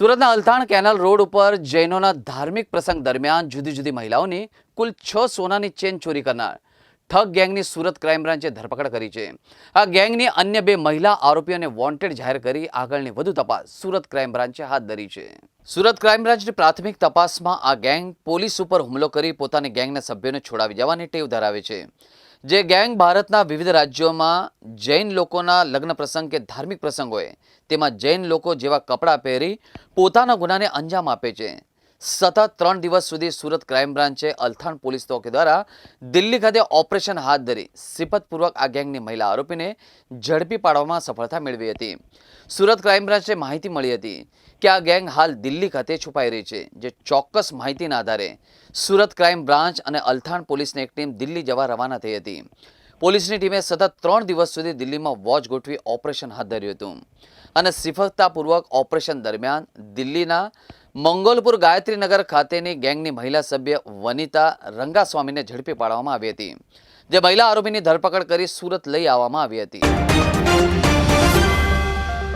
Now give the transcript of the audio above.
સુરતના Althan canal road ઉપર જૈનોના ધાર્મિક પ્રસંગ દરમિયાન જુદી જુદી મહિલાઓની કુલ છ સોનાની ચેન ચોરી કરનાર ઠગ ગેંગની સુરત ક્રાઇમ બ્રાન્ચે ધરપકડ કરી છે. આ ગેંગની અન્ય બે મહિલા આરોપીઓને વોન્ટેડ જાહેર કરી આગળની વધુ તપાસ સુરત ક્રાઇમ બ્રાન્ચે હાથ ધરી છે. સુરત ક્રાઇમ બ્રાન્ચની પ્રાથમિક તપાસમાં આ ગેંગ પોલીસ ઉપર હુમલો કરી પોતાની ગેંગના સભ્યોને છોડાવી જવાની ટેવ ધરાવે છે. જે ગેંગ ભારતના વિવિધ રાજ્યોમાં જૈન લોકોના લગ્ન પ્રસંગ કે ધાર્મિક પ્રસંગોએ તેમાં જૈન લોકો જેવા કપડાં પહેરી પોતાના ગુનાને અંજામ આપે છે. સતત ત્રણ દિવસ સુધી સુરત ક્રાઇમ બ્રાન્ચે અલથાણ પોલીસ ચોકી દ્વારા દિલ્હી ખાતે ઓપરેશન હાથ ધરી સિફતપૂર્વક આ ગેંગની મહિલા આરોપીને ઝડપી પાડવામાં સફળતા મેળવી હતી. સુરત ક્રાઇમ બ્રાન્ચને માહિતી મળી હતી કે આ ગેંગ હાલ દિલ્હી ખાતે છુપાઈ રહી છે, જે ચોક્કસ માહિતીના આધારે સુરત ક્રાઇમ બ્રાન્ચ અને અલથાણ પોલીસની એક ટીમ દિલ્હી જવા રવાના થઈ હતી. પોલીસની ટીમે સતત ત્રણ દિવસ સુધી દિલ્હીમાં વોચ ગોઠવી ઓપરેશન હાથ ધર્યું હતું અને સિફળતાપૂર્વક ઓપરેશન દરમિયાન દિલ્હીના મંગોલપુર ગાયત્રીનગર ખાતેની ગેંગની મહિલા સભ્ય વનિતા રંગાસ્વામીને ઝડપી પાડવામાં આવી હતી, જે મહિલા આરોપીની ધરપકડ કરી સુરત લઈ આવવામાં આવી હતી.